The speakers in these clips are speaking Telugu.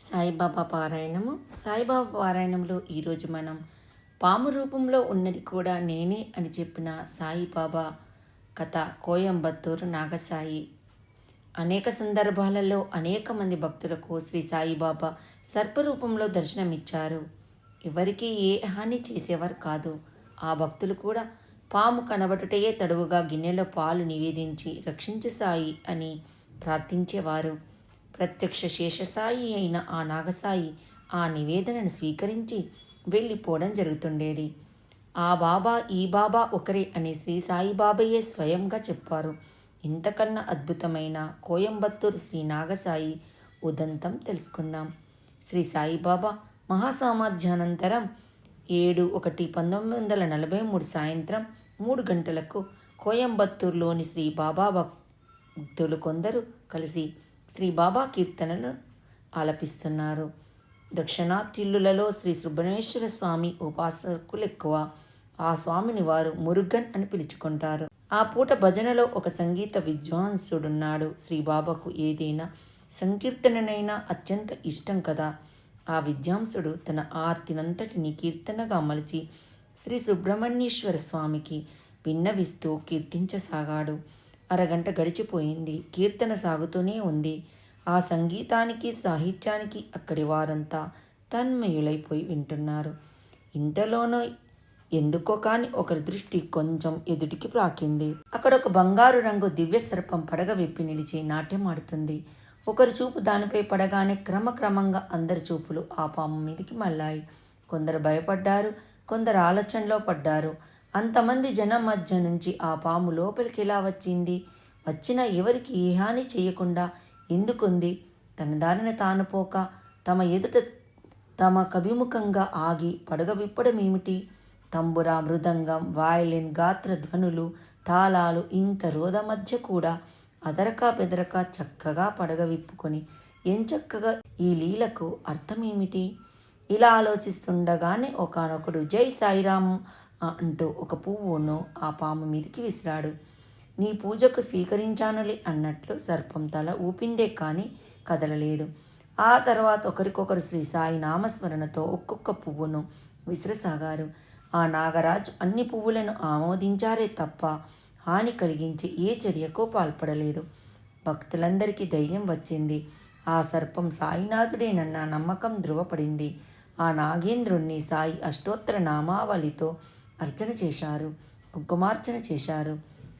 సాయిబాబా పారాయణము. సాయిబాబా పారాయణంలో ఈరోజు మనం పాము రూపంలో ఉన్నది కూడా నేనే అని చెప్పిన సాయిబాబా కథ కోయంబత్తూరు నాగసాయి. అనేక సందర్భాలలో అనేక మంది భక్తులకు శ్రీ సాయిబాబా సర్పరూపంలో దర్శనమిచ్చారు. ఎవరికీ ఏ హాని చేసేవారు కాదు. ఆ భక్తులు కూడా పాము కనబడుటయే తడువుగా గిన్నెలో పాలు నివేదించి రక్షించు సాయి అని ప్రార్థించేవారు. ప్రత్యక్ష శేషసాయి అయిన ఆ నాగసాయి ఆ నివేదనను స్వీకరించి వెళ్ళిపోవడం జరుగుతుండేది. ఆ బాబా ఈ బాబా ఒకరే అని శ్రీ సాయిబాబాయే స్వయంగా చెప్పారు. ఇంతకన్నా అద్భుతమైన కోయంబత్తూరు శ్రీ నాగసాయి ఉదంతం తెలుసుకుందాం. శ్రీ సాయిబాబా మహాసామాధ్యానంతరం ఏడు ఒకటి పంతొమ్మిది వందల నలభై మూడు సాయంత్రం మూడు గంటలకు కోయంబత్తూరులోని శ్రీ బాబా భక్తులు కొందరు కలిసి శ్రీ బాబా కీర్తనలు ఆలపిస్తున్నారు. దక్షిణాతిల్లులలో శ్రీ సుబ్రహ్మణ్యేశ్వర స్వామి ఉపాసకులు ఎక్కువ ఆ స్వామిని వారు మురుగన్ అని పిలుచుకుంటారు. ఆ పూట భజనలో ఒక సంగీత విద్వాంసుడున్నాడు. శ్రీబాబాకు ఏదైనా సంకీర్తననైనా అత్యంత ఇష్టం కదా. ఆ విద్వాంసుడు తన ఆర్తినంతటిని కీర్తనగా మలిచి శ్రీ సుబ్రహ్మణ్యేశ్వర స్వామికి విన్నవిస్తూ కీర్తించసాగాడు. అరగంట గడిచిపోయింది. కీర్తన సాగుతూనే ఉంది. ఆ సంగీతానికి సాహిత్యానికి అక్కడి వారంతా తన్మయులైపోయి వింటున్నారు. ఇంతలోనో ఎందుకో కాని ఒకరి దృష్టి కొంచెం ఎదుటికి ప్రాకింది. అక్కడ ఒక బంగారు రంగు దివ్య సర్పం పడగ విప్పి నిలిచి నాట్యం ఆడుతుంది. ఒకరి చూపు దానిపై పడగానే క్రమక్రమంగా అందరి చూపులు ఆ పాము మీదకి మళ్ళాయి. కొందరు భయపడ్డారు కొందరు ఆలోచనలో పడ్డారు. అంతమంది జనం మధ్య నుంచి ఆ పాము లోపలికి ఎలా వచ్చింది? వచ్చినా ఎవరికి ఏ హాని చేయకుండా ఎందుకుంది? తన దారిన తాను పోక తమ ఎదుట తమ కభిముఖంగా ఆగి పడగ విప్పడం ఏమిటి? తంబురా మృదంగం వాయలిన్ గాత్ర ధ్వనులు తాళాలు ఇంత రోద మధ్య కూడా అదరక బెదరక చక్కగా పడగ విప్పుకొని ఎంచక్కగా ఈ లీలకు అర్థమేమిటి? ఇలా ఆలోచిస్తుండగానే ఒకనొకడు జై సాయిరామ్ అంటూ ఒక పువ్వును ఆ పాము మీదకి విసిరాడు. నీ పూజకు స్వీకరించానులే అన్నట్లు సర్పం తల ఊపిందే కానీ కదలలేదు. ఆ తర్వాత ఒకరికొకరు శ్రీ సాయి నామస్మరణతో ఒక్కొక్క పువ్వును విసిరసాగారు. ఆ నాగరాజు అన్ని పువ్వులను ఆమోదించారే తప్ప హాని కలిగించి ఏ చర్యకు పాల్పడలేదు. భక్తులందరికీ ధైర్యం వచ్చింది. ఆ సర్పం సాయినాథుడేనన్న నమ్మకం ధృవపడింది ఆ నాగేంద్రుణ్ణి సాయి అష్టోత్తర నామావళితో అర్చన చేశారు కుంకుమార్చన చేశారు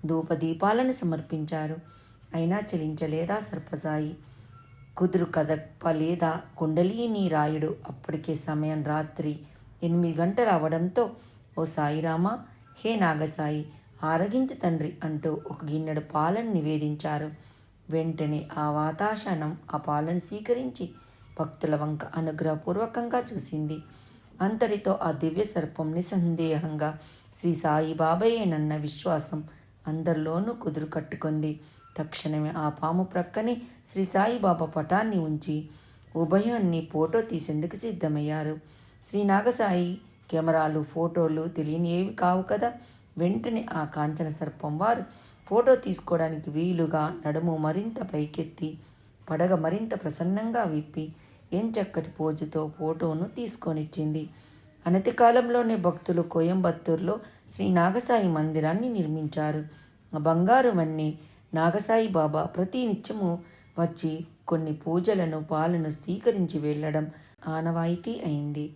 ధూపదీపాలను సమర్పించారు. అయినా చలించలేదా సర్పసాయి కుదురు కదపలేదా కుండలీని రాయుడు? అప్పటికే సమయం రాత్రి ఎనిమిది గంటలు అవడంతో ఓ సాయిరామ హే నాగసాయి ఆరగించు తండ్రి అంటూ ఒక గిన్నెడు పాలను నివేదించారు. వెంటనే ఆ వాతాశనం ఆ పాలను స్వీకరించి భక్తుల వంక అనుగ్రహపూర్వకంగా చూసింది. అంతటితో ఆ దివ్య సర్పం నిస్సందేహంగా శ్రీ సాయిబాబాయేనన్న విశ్వాసం అందరిలోనూ కుదురు కట్టుకుంది. తక్షణమే ఆ పాము ప్రక్కనే శ్రీ సాయిబాబా పటాన్ని ఉంచి ఉభయాన్ని ఫోటో తీసేందుకు సిద్ధమయ్యారు. శ్రీ నాగసాయి కెమెరాలు ఫోటోలు తెలియని ఏవి కావు కదా? వెంటనే ఆ కాంచన సర్పం వారు ఫోటో తీసుకోవడానికి వీలుగా నడుము మరింత పైకెత్తి పడగ మరింత ప్రసన్నంగా విప్పి ఎంచక్కటి పోజుతో ఫోటోను తీసుకొనిచ్చింది. అనతి కాలంలోనే భక్తులు కోయంబత్తూరులో శ్రీ నాగసాయి మందిరాన్ని నిర్మించారు. ఆ బంగారు వన్ని నాగసాయి బాబా ప్రతి నిత్యము వచ్చి కొన్ని పూజలను పాలను స్వీకరించి వెళ్ళడం ఆనవాయితీ అయింది.